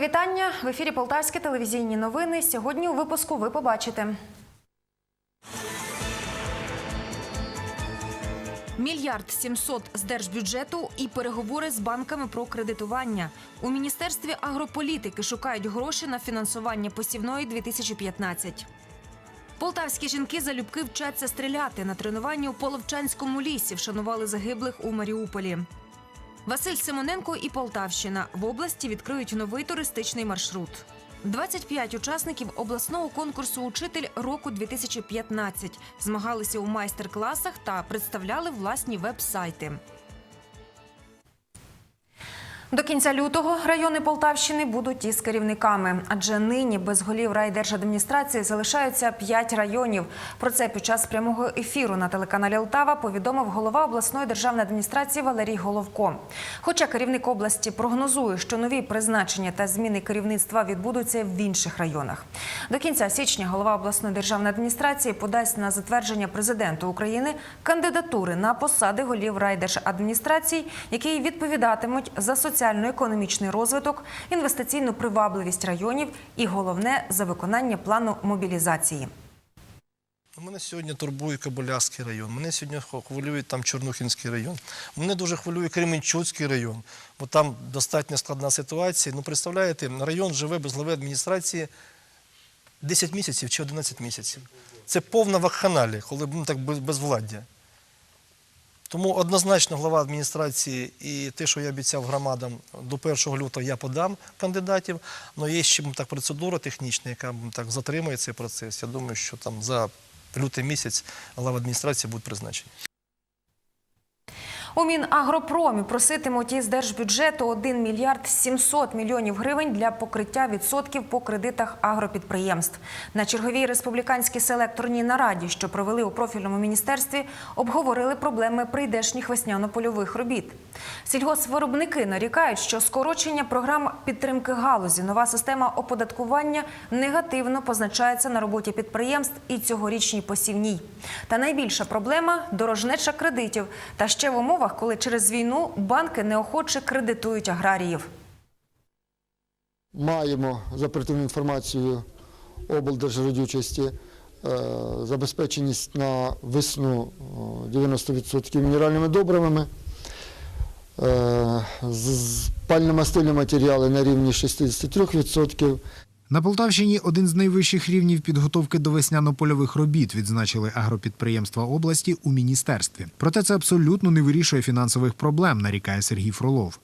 Вітання в ефірі Полтавські телевізійні новини. Сьогодні у випуску ви побачите. Мільярд сімсот з держбюджету і переговори з банками про кредитування. У міністерстві агрополітики шукають гроші на фінансування посівної 2015. Полтавські жінки залюбки вчаться стріляти на тренуванні у Половчанському лісі. Вшанували загиблих у Маріуполі. Василь Симоненко і Полтавщина в області відкриють новий туристичний маршрут. 25 учасників обласного конкурсу Учитель року 2015 змагалися у майстер-класах та представляли власні веб-сайти. До кінця лютого райони Полтавщини будуть із керівниками, адже нині без голів райдержадміністрації залишаються п'ять районів. Про це під час прямого ефіру на телеканалі Лтава повідомив голова обласної державної адміністрації Валерій Головко. Хоча керівник області прогнозує, що нові призначення та зміни керівництва відбудуться в інших районах. До кінця січня голова обласної державної адміністрації подасть на затвердження президенту України кандидатури на посади голів райдержадміністрацій, які відповідатимуть за соціально-економічний розвиток, інвестиційну привабливість районів і головне за виконання плану мобілізації. Мене сьогодні турбує Кабулявський район, мене сьогодні хвилює там Чорнухінський район. Мене дуже хвилює Кременчуцький район, бо там достатньо складна ситуація. Ну, представляєте, район живе без глави адміністрації 10 місяців чи 11 місяців. Це повна вакханалія, коли ну, так без- безвладдя. Тому однозначно глава адміністрації і те, що я обіцяв громадам, до 1 лютого я подам кандидатів. Але є ще так процедура технічна, яка так затримує цей процес. Я думаю, що там за лютий місяць глава адміністрації будуть призначені. У Мінагропромі проситимуть із держбюджету 1 мільярд 700 мільйонів гривень для покриття відсотків по кредитах агропідприємств. На черговій республіканській селекторній нараді, що провели у профільному міністерстві, обговорили проблеми прийдешніх весняно-польових робіт. Сільгоспвиробники нарікають, що скорочення програм підтримки галузі, нова система оподаткування негативно позначається на роботі підприємств і цьогорічній посівній. Та найбільша проблема дорожнеча кредитів. Та ще в умовах, коли через війну банки неохоче кредитують аграріїв. Маємо за оперативною інформацією облдержрадючості е, забезпеченість на весну 90% мінеральними добривами, е, пально-мастильні матеріали на рівні 63%. На Полтавщині один з найвищих рівнів підготовки до весняно-польових робіт відзначили агропідприємства області у міністерстві. Проте це абсолютно не вирішує фінансових проблем, нарікає Сергій Фролов.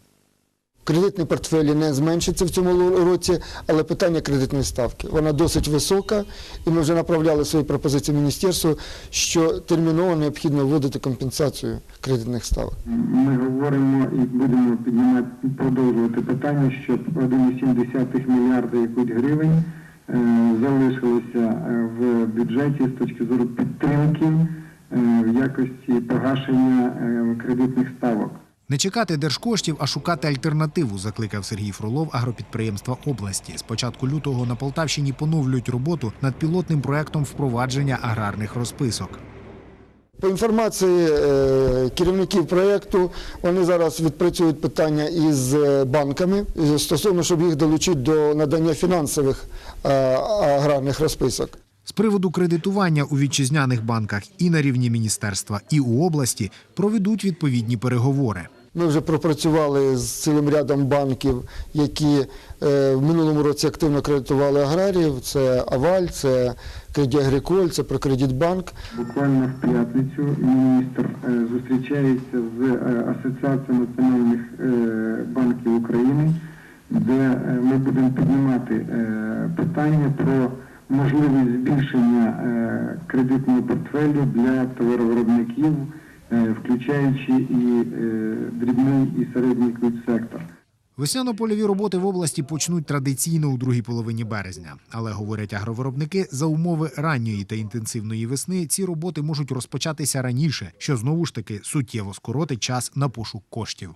Кредитні портфелі не зменшаться в цьому році, але питання кредитної ставки вона досить висока, і ми вже направляли свої пропозиції міністерству, що терміново необхідно вводити компенсацію кредитних ставок. Ми говоримо і будемо піднімати, продовжувати питання, щоб 1,7 мільярда якусь гривень е, залишилося е, в бюджеті з точки зору підтримки е, в якості погашення кредитних ставок. Не чекати держкоштів, а шукати альтернативу, закликав Сергій Фролов агропідприємства області. З початку лютого на Полтавщині поновлюють роботу над пілотним проектом впровадження аграрних розписок. По інформації е, керівників проєкту, вони зараз відпрацюють питання із е, банками е, стосовно, щоб їх долучити до надання фінансових аграрних розписок. З приводу кредитування у вітчизняних банках і на рівні міністерства, і у області проведуть відповідні переговори. Ми вже пропрацювали з цілим рядом банків, які е, в минулому році активно кредитували аграріїв. Це Аваль, це Кредит Агриколь, це Прокредитбанк. Буквально в п'ятницю міністр е, зустрічається з е, Асоціацією національних банків України, де ми будемо піднімати питання про можливість збільшення кредитного портфелю для товаровиробників, включаючи і е, дрібний і середній сектор. Весняно-польові роботи в області почнуть традиційно у другій половині березня. Але говорять агровиробники, за умови ранньої та інтенсивної весни ці роботи можуть розпочатися раніше, що знову ж таки суттєво скоротить час на пошук коштів.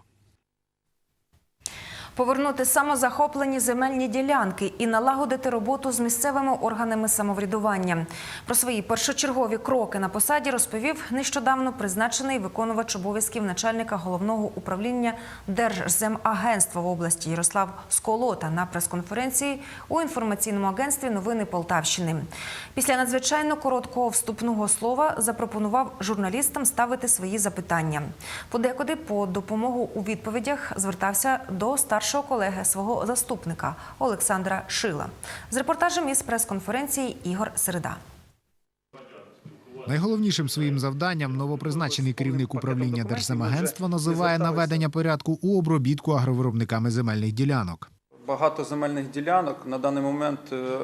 Повернути самозахоплені земельні ділянки і налагодити роботу з місцевими органами самоврядування. Про свої першочергові кроки на посаді розповів нещодавно призначений виконувач обов'язків начальника головного управління Держземагентства в області Ярослав Сколота на прес-конференції у інформаційному агентстві Новини Полтавщини. Після надзвичайно короткого вступного слова запропонував журналістам ставити свої запитання. Подекуди по допомогу у відповідях звертався до старшого колеги свого заступника Олександра Шила. З репортажем із прес-конференції Ігор Середа. Найголовнішим своїм завданням новопризначений керівник управління Держземагентства називає наведення порядку у обробітку агровиробниками земельних ділянок. Багато земельних ділянок. На даний момент е,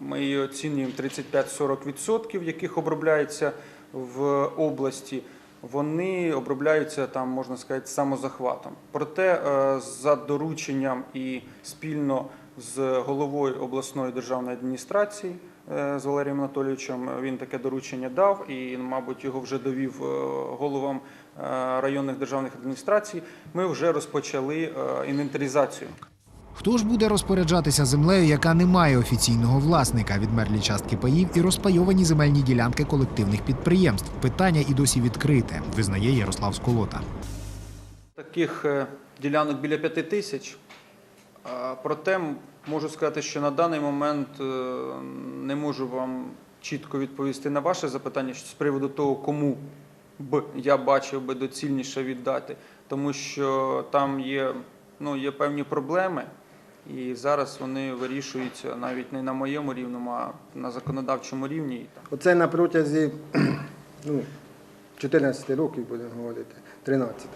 ми її оцінюємо 35-40%, яких обробляється в області. Вони обробляються там, можна сказати, самозахватом. Проте е, за дорученням і спільно з головою обласної державної адміністрації е, з Валерієм Анатолійовичем він таке доручення дав і, мабуть, його вже довів е, головам е, районних державних адміністрацій. Ми вже розпочали е, інвентаризацію. Хто ж буде розпоряджатися землею, яка не має офіційного власника, відмерлі частки паїв і розпайовані земельні ділянки колективних підприємств? Питання і досі відкрите, визнає Ярослав Сколота. Таких е, ділянок біля п'яти тисяч. Проте можу сказати, що на даний момент е, не можу вам чітко відповісти на ваше запитання з приводу того, кому б я бачив би доцільніше віддати, тому що там є, ну, є певні проблеми, і зараз вони вирішуються навіть не на моєму рівному, а на законодавчому рівні. Оце на протязі ну, 14 років, будемо говорити, 13.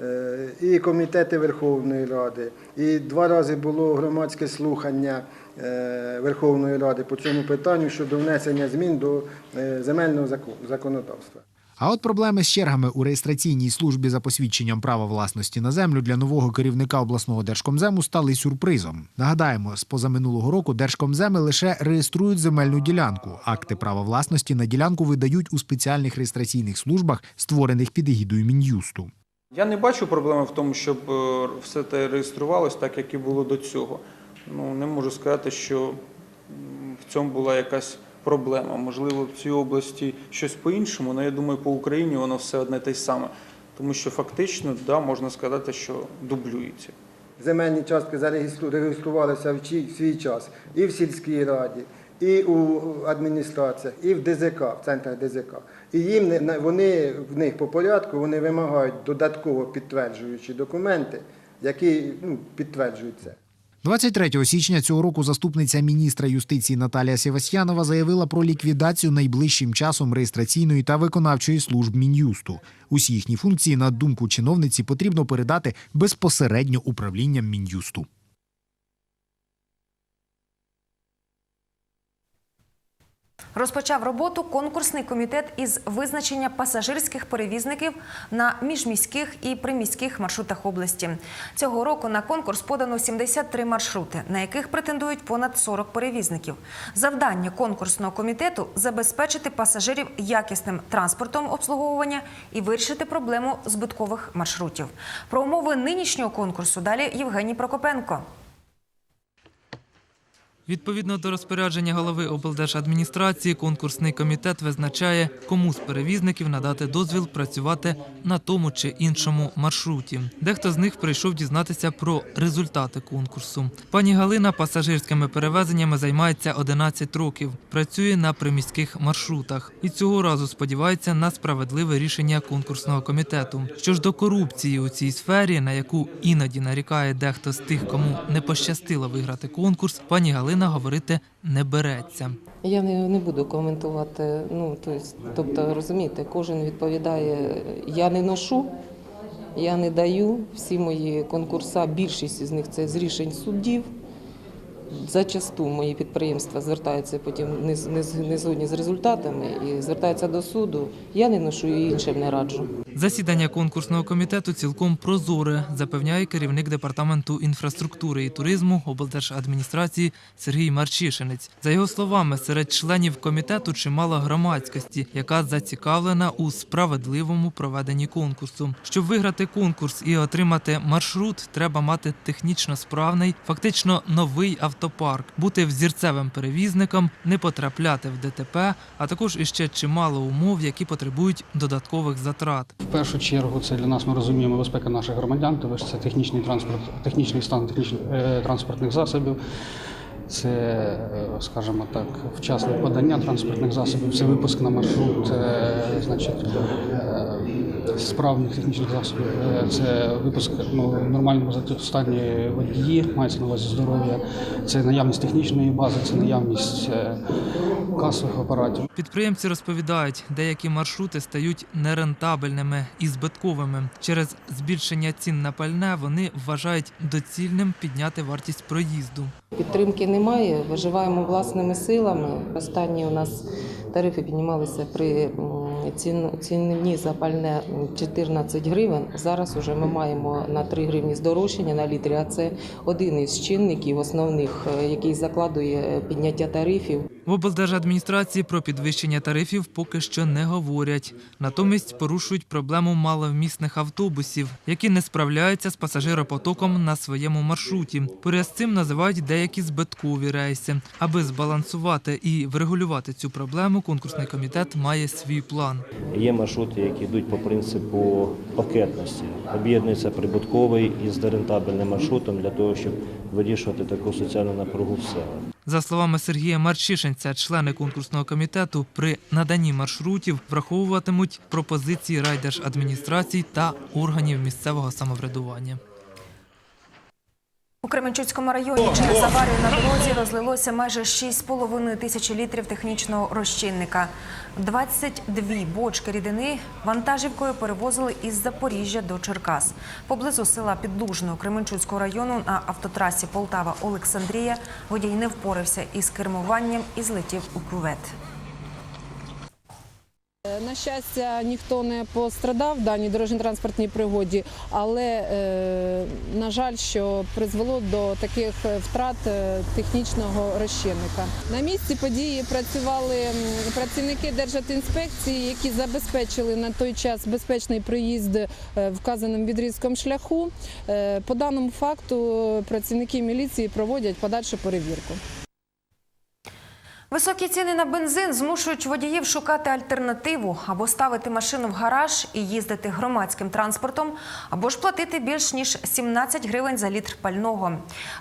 Е, І комітети Верховної Ради, і два рази було громадське слухання е, Верховної Ради по цьому питанню щодо внесення змін до е, земельного законодавства. А от проблеми з чергами у реєстраційній службі за посвідченням права власності на землю для нового керівника обласного держкомзему стали сюрпризом. Нагадаємо, з позаминулого року держкомземи лише реєструють земельну ділянку. Акти права власності на ділянку видають у спеціальних реєстраційних службах, створених під егідою мін'юсту. Я не бачу проблеми в тому, щоб е, все це реєструвалось так, як і було до цього. Ну, не можу сказати, що в цьому була якась проблема. Можливо, в цій області щось по-іншому, але я думаю, по Україні воно все одне те й саме. Тому що фактично, да, можна сказати, що дублюється. Земельні частки зареєстру- реєструвалися в свій час і в сільській раді, і у адміністраціях, і в ДЗК, в центрах ДЗК. І їм вони в них по порядку вони вимагають додатково підтверджуючі документи, які ну, підтверджують це. 23 січня цього року заступниця міністра юстиції Наталія Севастьянова заявила про ліквідацію найближчим часом реєстраційної та виконавчої служб мін'юсту. Усі їхні функції, на думку чиновниці, потрібно передати безпосередньо управлінням мін'юсту. Розпочав роботу конкурсний комітет із визначення пасажирських перевізників на міжміських і приміських маршрутах області. Цього року на конкурс подано 73 маршрути, на яких претендують понад 40 перевізників. Завдання конкурсного комітету забезпечити пасажирів якісним транспортом обслуговування і вирішити проблему збиткових маршрутів. Про умови нинішнього конкурсу далі Євгеній Прокопенко. Відповідно до розпорядження голови облдержадміністрації, конкурсний комітет визначає, кому з перевізників надати дозвіл працювати на тому чи іншому маршруті. Дехто з них прийшов дізнатися про результати конкурсу. Пані Галина пасажирськими перевезеннями займається 11 років, працює на приміських маршрутах і цього разу сподівається на справедливе рішення конкурсного комітету. Що ж до корупції у цій сфері, на яку іноді нарікає дехто з тих, кому не пощастило виграти конкурс, пані Галина говорити не береться. Я не, не буду коментувати. Ну то тобто, розумієте, кожен відповідає. Я не ношу, я не даю. Всі мої конкурса, більшість з них це з рішень суддів. Зачасту мої підприємства звертаються потім не, не, не згодні з результатами і звертаються до суду. Я не ношу і іншим не раджу. Засідання конкурсного комітету цілком прозоре, запевняє керівник департаменту інфраструктури і туризму облдержадміністрації Сергій Марчишинець. За його словами, серед членів комітету чимало громадськості, яка зацікавлена у справедливому проведенні конкурсу. Щоб виграти конкурс і отримати маршрут, треба мати технічно справний, фактично новий автопарк, бути взірцевим перевізником, не потрапляти в ДТП, а також іще чимало умов, які потребують додаткових затрат. В першу чергу це для нас ми розуміємо безпека наших громадян, тому що це технічний транспорт, технічний стан технічних е, транспортних засобів. Це, е, скажімо так, вчасне подання транспортних засобів, це випуск на маршрут, е, значить, е, справних технічних засобів, це випуск ну, в нормальному стані водії, мається на увазі здоров'я, це наявність технічної бази, це наявність касових апаратів. Підприємці розповідають, деякі маршрути стають нерентабельними і збитковими. Через збільшення цін на пальне вони вважають доцільним підняти вартість проїзду. Підтримки немає, виживаємо власними силами. Останні у нас тарифи піднімалися при ціні за пальне 14 гривень. Зараз уже ми маємо на 3 гривні здорожчання на літрі, а це один із чинників основних, е, який закладує підняття тарифів. В облдержадміністрації про підвищення тарифів поки що не говорять. Натомість порушують проблему маловмісних автобусів, які не справляються з пасажиропотоком на своєму маршруті. Поряд з цим називають деякі збиткові рейси. Аби збалансувати і врегулювати цю проблему, конкурсний комітет має свій план. Є маршрути, які йдуть по принципу пакетності. Об'єднується прибутковий із нерентабельним маршрутом для того, щоб вирішувати таку соціальну напругу в селах. За словами Сергія Марчишинця, члени конкурсного комітету при наданні маршрутів враховуватимуть пропозиції райдержадміністрацій та органів місцевого самоврядування. У Кременчуцькому районі через аварію на дорозі розлилося майже 6,5 тисячі літрів технічного розчинника. 22 бочки рідини вантажівкою перевозили із Запоріжжя до Черкас. Поблизу села Підлужного Кременчуцького району на автотрасі Полтава-Олександрія водій не впорався із кермуванням і злетів у кювет. На щастя, ніхто не пострадав в даній дорожньо-транспортній пригоді, але, е, на жаль, що призвело до таких втрат е, технічного розчинника. На місці події працювали працівники Держатінспекції, які забезпечили на той час безпечний приїзд е, вказаним відрізком шляху. Е, По даному факту працівники міліції проводять подальшу перевірку. Високі ціни на бензин змушують водіїв шукати альтернативу або ставити машину в гараж і їздити громадським транспортом, або ж платити більш ніж 17 гривень за літр пального.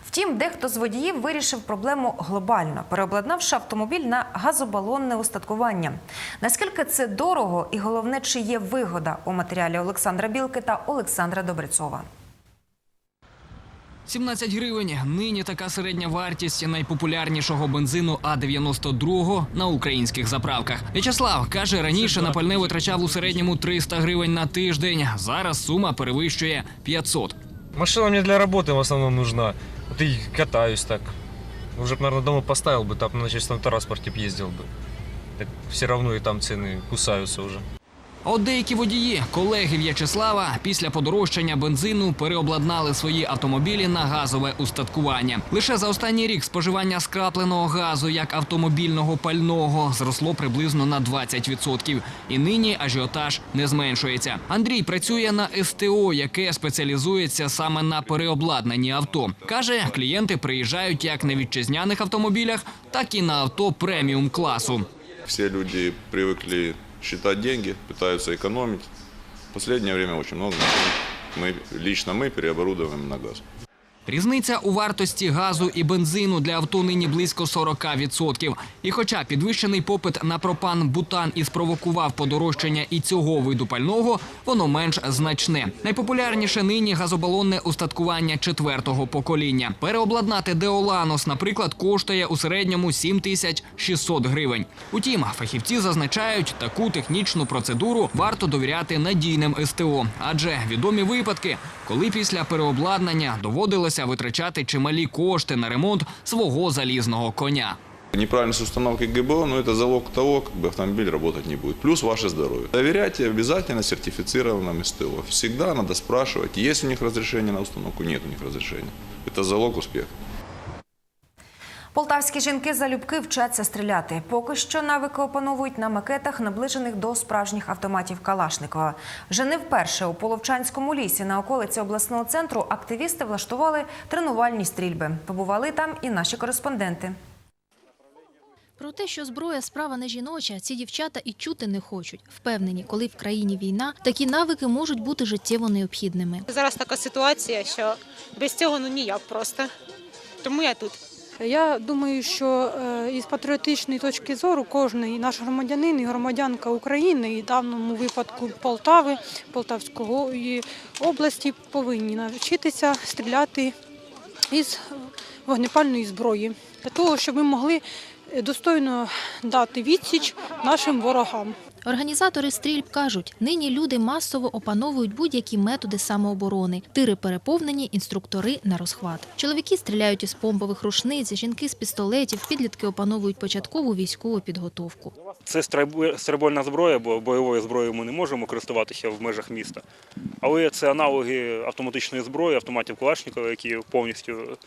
Втім, дехто з водіїв вирішив проблему глобально, переобладнавши автомобіль на газобалонне устаткування. Наскільки це дорого і головне, чи є вигода у матеріалі Олександра Білки та Олександра Добрецова. 17 гривень. Нині така середня вартість найпопулярнішого бензину А92 на українських заправках. В'ячеслав каже, раніше на пальне витрачав у середньому 300 гривень на тиждень. Зараз сума перевищує 500. Машина мне для работы в основном нужна. Вот и катаюсь так. Уже бы, наверное, дома поставил бы, там на общественном транспорте б ездил бы. Так все равно и там цены кусаются уже. От деякі водії, колеги В'ячеслава, після подорожчання бензину переобладнали свої автомобілі на газове устаткування. Лише за останній рік споживання скрапленого газу як автомобільного пального зросло приблизно на 20%. І нині ажіотаж не зменшується. Андрій працює на СТО, яке спеціалізується саме на переобладнанні авто. Каже, клієнти приїжджають як на вітчизняних автомобілях, так і на авто преміум класу. Все люди привыкли считать деньги, пытаются экономить. В последнее время очень много машин. Мы, лично мы переоборудовываем на газ. Різниця у вартості газу і бензину для авто нині близько 40%. І хоча підвищений попит на пропан бутан і спровокував подорожчання і цього виду пального, воно менш значне. Найпопулярніше нині газобалонне устаткування четвертого покоління. Переобладнати Деоланос, наприклад, коштує у середньому 7600 гривень. Утім, фахівці зазначають, таку технічну процедуру варто довіряти надійним СТО, адже відомі випадки, коли після переобладнання доводилося довелося витрачати чималі кошти на ремонт свого залізного коня. Неправильность установки ГБО, но это залог того, как бы автомобиль работать не будет. Плюс ваше здоровье. Доверяйте обязательно сертифицированным СТО. Всегда надо спрашивать, есть у них разрешение на установку, нет у них разрешения. Это залог успеха. Полтавські жінки залюбки вчаться стріляти. Поки що навики опановують на макетах, наближених до справжніх автоматів Калашникова. Вже не вперше у Половчанському лісі на околиці обласного центру активісти влаштували тренувальні стрільби. Побували там і наші кореспонденти. Про те, що зброя справа не жіноча, ці дівчата і чути не хочуть. Впевнені, коли в країні війна, такі навики можуть бути життєво необхідними. Зараз така ситуація, що без цього ну ніяк просто. Тому я тут. Я думаю, що е, із патріотичної точки зору кожен наш громадянин і громадянка України, і в даному випадку Полтави, Полтавської області, повинні навчитися стріляти із вогнепальної зброї для того, щоб ми могли достойно дати відсіч нашим ворогам. Організатори стрільб кажуть, нині люди масово опановують будь-які методи самооборони. Тири переповнені, інструктори на розхват. Чоловіки стріляють із помпових рушниць, жінки з пістолетів, підлітки опановують початкову військову підготовку. Це стрибольна зброя, бо бойовою зброєю ми не можемо користуватися в межах міста. Але це аналоги автоматичної зброї, автоматів Калашникова, які повністю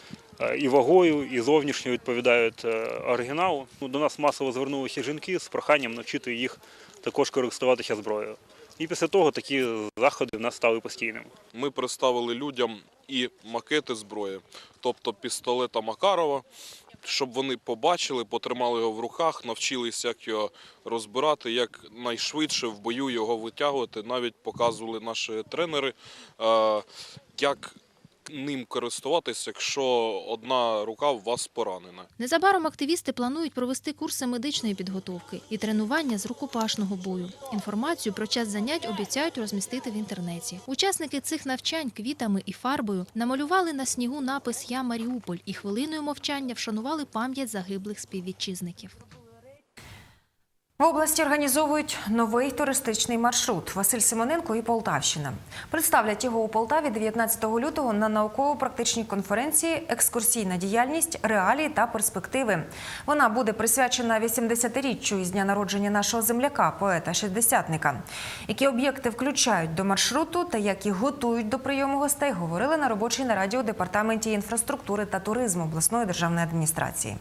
е, і вагою, і зовнішньо відповідають е, оригіналу. Ну, До нас масово звернулися жінки з проханням навчити їх також користуватися зброєю. І після того такі заходи в нас стали постійними. Ми представили людям і макети зброї, тобто пістолета Макарова, щоб вони побачили, потримали його в руках, навчилися, як його розбирати, як найшвидше в бою його витягувати. Навіть показували наші тренери, е, як ним користуватися, якщо одна рука у вас поранена. Незабаром активісти планують провести курси медичної підготовки і тренування з рукопашного бою. Інформацію про час занять обіцяють розмістити в інтернеті. Учасники цих навчань квітами і фарбою намалювали на снігу напис Я Маріуполь і хвилиною мовчання вшанували пам'ять загиблих співвітчизників. В області організовують новий туристичний маршрут Василь Симоненко і Полтавщина. Представлять його у Полтаві 19 лютого на науково-практичній конференції Екскурсійна діяльність, реалії та перспективи. Вона буде присвячена 80-річчю із дня народження нашого земляка, поета шістдесятника. Які об'єкти включають до маршруту та як їх готують до прийому гостей, говорили на робочій нараді у департаменті інфраструктури та туризму обласної державної адміністрації.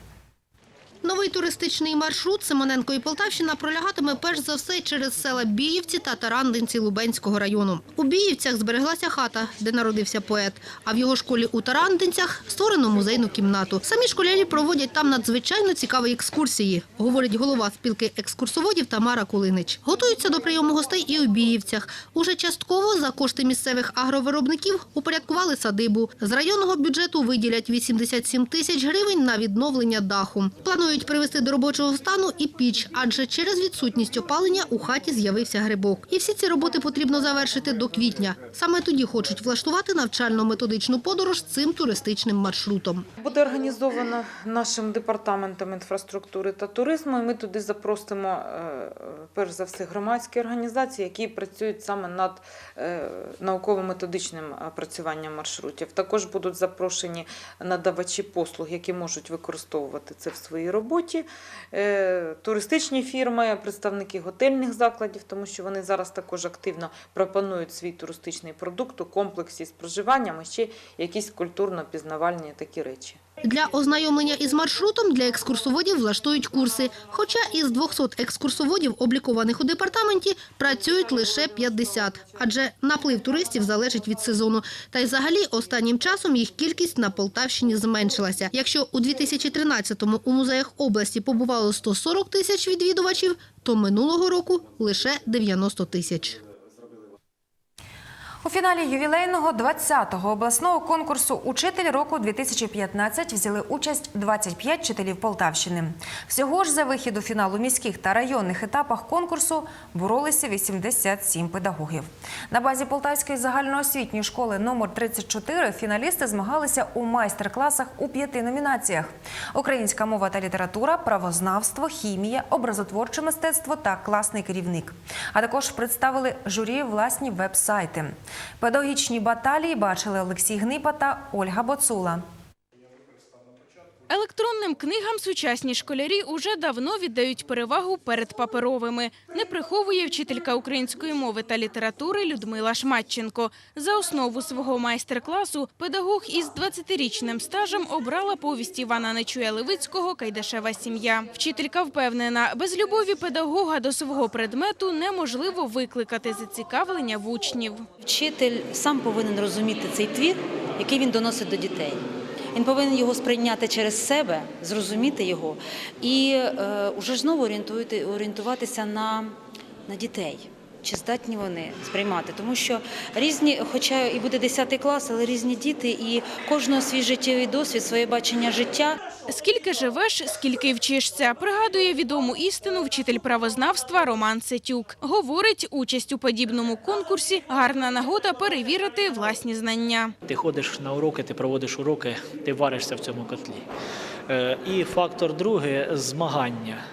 Новий туристичний маршрут Симоненко і Полтавщина пролягатиме перш за все через села Біївці та Тарандинці Лубенського району. У Біївцях збереглася хата, де народився поет. А в його школі у Тарандинцях створено музейну кімнату. Самі школярі проводять там надзвичайно цікаві екскурсії, говорить голова спілки екскурсоводів Тамара Кулинич. Готуються до прийому гостей і у Біївцях. Уже частково за кошти місцевих агровиробників упорядкували садибу. З районного бюджету виділять 87 тисяч гривень на відновлення даху. Планують привести до робочого стану і піч, адже через відсутність опалення у хаті з'явився грибок. І всі ці роботи потрібно завершити до квітня. Саме тоді хочуть влаштувати навчально-методичну подорож цим туристичним маршрутом. Буде організовано нашим департаментом інфраструктури та туризму. і Ми туди запросимо е, перш за все громадські організації, які працюють саме над е, науково-методичним опрацюванням маршрутів. Також будуть запрошені надавачі послуг, які можуть використовувати це в своїй роботі. Е, Туристичні фірми, представники готельних закладів, тому що вони зараз також активно пропонують свій туристичний продукт у комплексі з проживанням і ще якісь культурно-пізнавальні такі речі. Для ознайомлення із маршрутом для екскурсоводів влаштують курси. Хоча із 200 екскурсоводів, облікованих у департаменті, працюють лише 50. Адже наплив туристів залежить від сезону. Та й взагалі останнім часом їх кількість на Полтавщині зменшилася. Якщо у 2013-му у музеях області побувало 140 тисяч відвідувачів, то минулого року лише 90 тисяч. У фіналі ювілейного 20-го обласного конкурсу Учитель року-2015 взяли участь 25 вчителів Полтавщини. Всього ж за вихід у фінал у міських та районних етапах конкурсу боролися 87 педагогів. На базі Полтавської загальноосвітньої школи номер 34 фіналісти змагалися у майстер-класах у п'яти номінаціях: українська мова та література, правознавство, хімія, образотворче мистецтво та класний керівник. А також представили журі власні веб-сайти. Педагогічні баталії бачили Олексій Гнипа та Ольга Боцула. Електронним книгам сучасні школярі уже давно віддають перевагу перед паперовими. Не приховує вчителька української мови та літератури Людмила Шматченко. За основу свого майстер-класу педагог із 20-річним стажем обрала повість Івана Нечуя Левицького «Кайдашева сім'я». Вчителька впевнена, без любові педагога до свого предмету неможливо викликати зацікавлення в учнів. Вчитель сам повинен розуміти цей твір, який він доносить до дітей. Він повинен його сприйняти через себе, зрозуміти його і е, уже знову орієнтувати, орієнтуватися на, на дітей. Чи здатні вони сприймати? Тому що різні, хоча і буде 10 клас, але різні діти, і кожного свій життєвий досвід, своє бачення життя. Скільки живеш, скільки вчишся, пригадує відому істину вчитель правознавства Роман Сетюк. Говорить, участь у подібному конкурсі гарна нагода перевірити власні знання. Ти ходиш на уроки, ти проводиш уроки, ти варишся в цьому котлі. Е, І фактор другий змагання.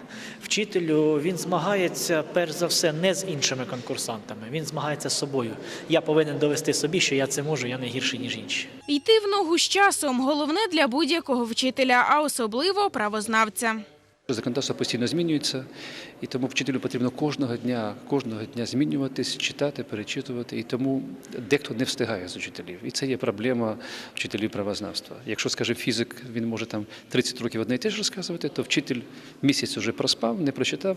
Вчителю він змагається перш за все не з іншими конкурсантами. Він змагається з собою. Я повинен довести собі, що я це можу, я не гірший, ніж інші. Йти в ногу з часом головне для будь-якого вчителя, а особливо правознавця. Законодавство постійно змінюється, і тому вчителю потрібно кожного дня, кожного дня змінюватись, читати, перечитувати. І тому дехто не встигає з учителів. І це є проблема вчителів правознавства. Якщо, скажімо, фізик, він може там 30 років одне і те ж розказувати, то вчитель місяць уже проспав, не прочитав,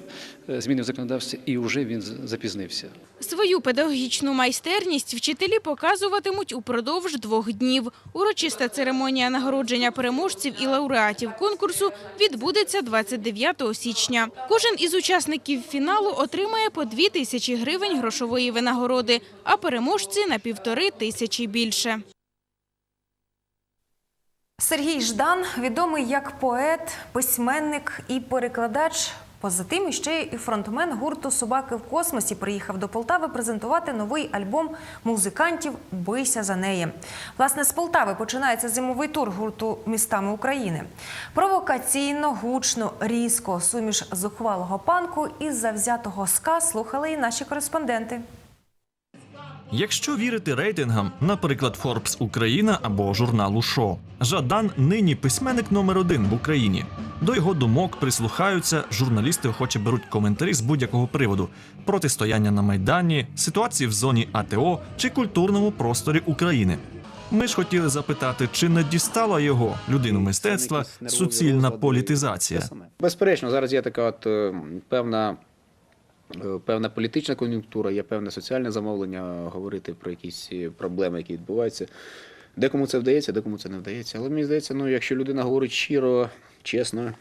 е, зміни в законодавстві, і вже він запізнився. Свою педагогічну майстерність вчителі показуватимуть упродовж двох днів. Урочиста церемонія нагородження переможців і лауреатів конкурсу відбудеться 29 січня. Кожен із учасників фіналу отримає по 2 тисячі гривень грошової винагороди, а переможці на півтори тисячі більше. Сергій Ждан відомий як поет, письменник і перекладач. Поза тим, ще і фронтмен гурту Собаки в космосі приїхав до Полтави презентувати новий альбом музикантів Бийся за неї. Власне, з Полтави починається зимовий тур гурту містами України. Провокаційно, гучно, різко, суміш зухвалого панку і завзятого ска слухали і наші кореспонденти. Якщо вірити рейтингам, наприклад, Forbes Україна або журналу Шо, Жадан нині письменник номер один в Україні. До його думок прислухаються, журналісти охоче беруть коментарі з будь-якого приводу: протистояння на майдані, ситуації в зоні АТО чи культурному просторі України. Ми ж хотіли запитати, чи не дістала його людину мистецтва суцільна політизація. Безперечно, зараз є така от е, певна. Е, Певна політична кон'юнктура, є певне соціальне замовлення говорити про якісь е, проблеми, які відбуваються. Декому це вдається, декому це не вдається. Але мені здається, ну, якщо людина говорить щиро, чесно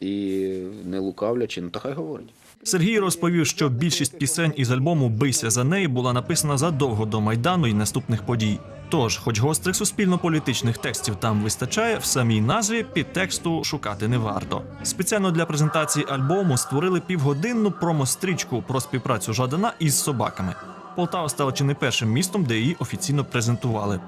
і не лукавлячи, ну то хай говорить. Сергій розповів, що більшість пісень із альбому Бийся за неї була написана задовго до майдану і наступних подій. Тож, хоч гострих суспільно-політичних текстів там вистачає, в самій назві підтексту шукати не варто. Спеціально для презентації альбому створили півгодинну промо-стрічку про співпрацю Жадана із собаками. Полтава стала чи не першим містом, де її офіційно презентували.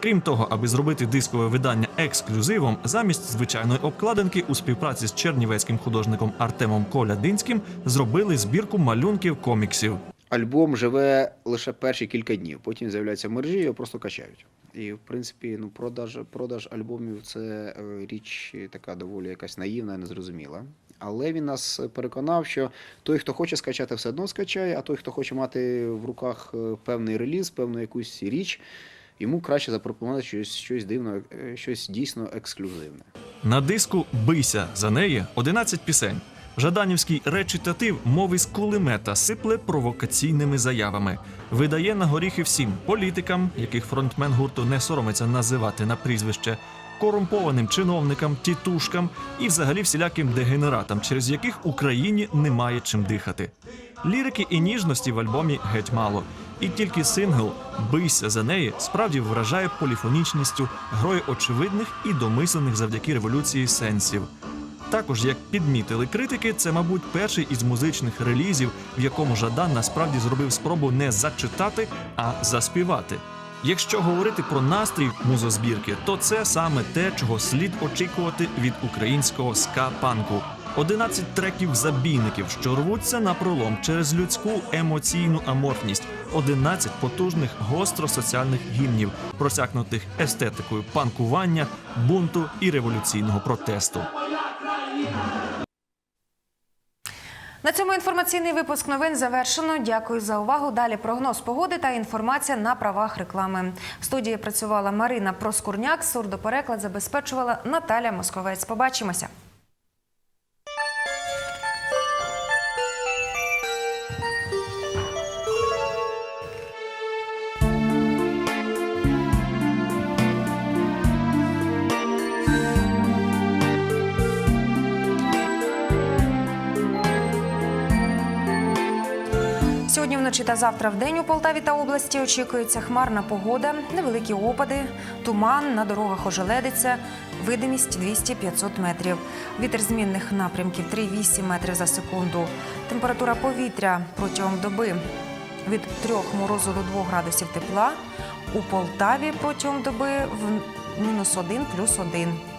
Крім того, аби зробити дискове видання ексклюзивом, замість звичайної обкладинки у співпраці з чернівецьким художником Артемом Колядинським зробили збірку малюнків коміксів. Альбом живе лише перші кілька днів, потім з'являється в мережі, його просто качають. І, в принципі, ну, продаж, продаж альбомів це е, річ така доволі якась наївна незрозуміла. Але він нас переконав, що той, хто хоче скачати, все одно скачає, а той, хто хоче мати в руках е, певний реліз, певну якусь річ, йому краще запропонувати щось, щось дивне, е, щось дійсно ексклюзивне. На диску Бийся за неї 11 пісень. Жаданівський речитатив мови з кулемета сипле провокаційними заявами. Видає на горіхи всім політикам, яких фронтмен гурту не соромиться називати на прізвище, корумпованим чиновникам, тітушкам і взагалі всіляким дегенератам, через яких Україні немає чим дихати. Лірики і ніжності в альбомі геть мало. І тільки сингл Бийся за неї справді вражає поліфонічністю, грою очевидних і домислених завдяки революції сенсів. Також, як підмітили критики, це, мабуть, перший із музичних релізів, в якому Жадан насправді зробив спробу не зачитати, а заспівати. Якщо говорити про настрій музозбірки, то це саме те, чого слід очікувати від українського ска-панку. 11 треків забійників, що рвуться на пролом через людську емоційну аморфність, 11 потужних гостросоціальних гімнів, просякнутих естетикою панкування, бунту і революційного протесту. На цьому інформаційний випуск новин завершено. Дякую за увагу. Далі прогноз погоди та інформація на правах реклами. В студії працювала Марина Проскурняк. Сурдопереклад забезпечувала Наталя Московець. Побачимося. Вночі та завтра в день у Полтаві та області очікується хмарна погода, невеликі опади, туман, на дорогах ожеледиться, видимість 200-500 метрів. Вітер змінних напрямків 3,8 метрів за секунду. Температура повітря протягом доби від 3 морозу до 2 градусів тепла. У Полтаві протягом доби в мінус 1 плюс 1.